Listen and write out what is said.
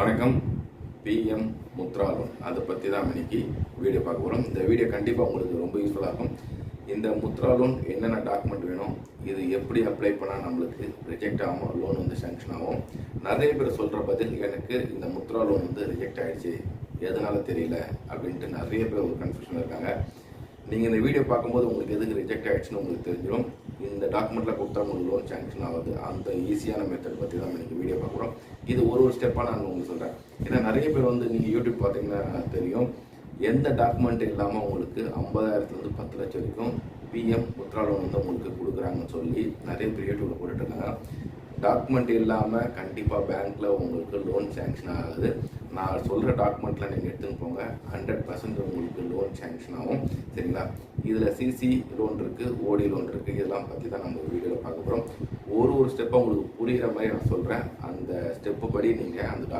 வணக்கம். PM Mudra loan அதை பற்றி தான் இன்னைக்கு வீடியோ பார்க்க போகிறோம் இந்த வீடியோ கண்டிப்பாக உங்களுக்கு ரொம்ப யூஸ்ஃபுல்லாக இருக்கும். இந்த முத்ரா லோன் என்னென்ன டாக்குமெண்ட் வேணும் இது எப்படி அப்ளை பண்ணால் நம்மளுக்கு ரிஜெக்ட் ஆகும் லோன் வந்து சேங்ஷன் ஆகும் நிறைய பேர் சொல்கிற பதில் எனக்கு இந்த முத்ரா லோன் வந்து ரிஜெக்ட் ஆகிடுச்சு எதனால தெரியல அப்படின்ட்டு நிறைய பேர் ஒரு கன்ஃபியூஷன் இருக்காங்க. நீங்கள் இந்த வீடியோ பார்க்கும்போது உங்களுக்கு எதுக்கு ரிஜெக்ட் ஆகிடுச்சுன்னு உங்களுக்கு தெரிஞ்சிடும். இந்த டாக்குமெண்ட்டில் கொடுத்தா உங்களுக்கு லோன் சேங்ஷன் ஆகுது. அந்த ஈஸியான மெத்தட் பற்றி தான் இன்னைக்கு வீடியோ இது ஒரு ஒரு ஸ்டெப்பாக நான் உங்களுக்கு சொல்கிறேன் ஏன்னா நிறைய பேர் வந்து நீங்கள் யூடியூப் பார்த்தீங்கன்னா தெரியும். எந்த டாக்குமெண்ட் இல்லாமல் உங்களுக்கு ஐம்பதாயிரத்துலேருந்து பத்து லட்சம் வரைக்கும் பிஎம் முத்ரா லோன் வந்து உங்களுக்கு கொடுக்குறாங்கன்னு சொல்லி நிறைய பேர் யூடியூப்பில் போட்டுட்டுருக்காங்க டாக்குமெண்ட் இல்லாமல் கண்டிப்பாக பேங்க்கில் உங்களுக்கு லோன் சேங்ஷன் ஆகுது. நான் சொல்கிற டாக்குமெண்ட்டில் நீங்கள் எடுத்துன்னு போங்க. ஹண்ட்ரட் பர்சன்ட் உங்களுக்கு லோன் சேங்ஷன் ஆகும். சரிங்களா? இதில் சிசி லோன் இருக்குது ஓடி லோன் இருக்குது இதெல்லாம் பற்றி தான் நம்ம வீடியோவில் பார்க்க போகிறோம் ஒரு ஒரு ஸ்டெப்பாக உங்களுக்கு புரிகிற மாதிரி நான் சொல்கிறேன் அந்த ஸ்டெப்பு படி நீங்கள் அந்த